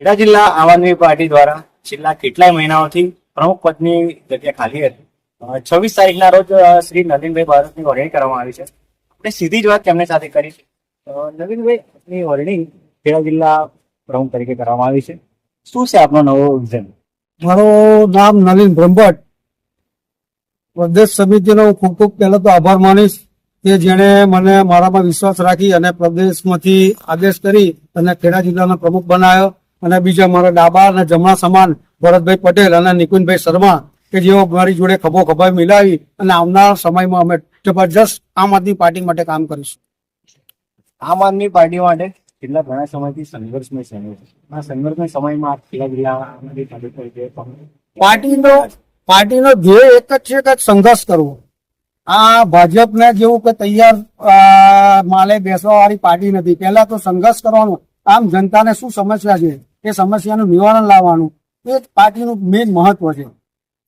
ખેડા જિલ્લા આમ આદમી પાર્ટી દ્વારા છેલ્લા કેટલાય મહિનાઓથી પ્રમુખ પદની જગ્યા ખાલી હતી. છવ્વીસ તારીખના રોજ શ્રી નવીનભાઈ ભારતની વરણી કરવામાં આવી છે. આપણે સીધી જ વાત તેમની સાથે કરી છે. નવીનભાઈની વરણી ખેડા જિલ્લા પ્રમુખ તરીકે કરવામાં આવી છે. શું છે આપનો નવો વિઝન? મારું નામ નવીન બ્રહ્મભટ્ટ. પ્રદેશ સમિતિનો હું ખૂબ ખૂબ પહેલા તો આભાર માનીશ કે જેણે મને મારામાં વિશ્વાસ રાખી અને પ્રદેશમાંથી આદેશ કરી અને ખેડા જિલ્લાનો પ્રમુખ બનાવ્યો. અને બીજા મારા ડાબા અને જમણા સમાન ભરતભાઈ પટેલ અને નિકુંજભાઈ શર્મા કે જેઓ મારી જોડે ખભો ખભા મિલાવી અને આવનાર સમયમાં અમે જબરજસ્ત આમ આદમી પાર્ટી માટે કામ કરીશું. આમ આદમી પાર્ટી માટે છેલ્લા ઘણા સમયથી સંઘર્ષમય સમય છે. આ સંઘર્ષમય સમયમાં ખેડા જિલ્લા પાર્ટીનો પાર્ટીનો ધ્યેય એક જ છે કે સંઘર્ષ કરવો. આ ભાજપને જેવું કે તૈયાર માલે બેસવા વાળી પાર્ટી નથી. પહેલા તો સંઘર્ષ કરવાનો. આમ જનતાને શું સમસ્યા છે? એ સમસ્યાનું નિવારણ લાવવાનું. એ પાર્ટીનું મેઇન મહત્વ છે.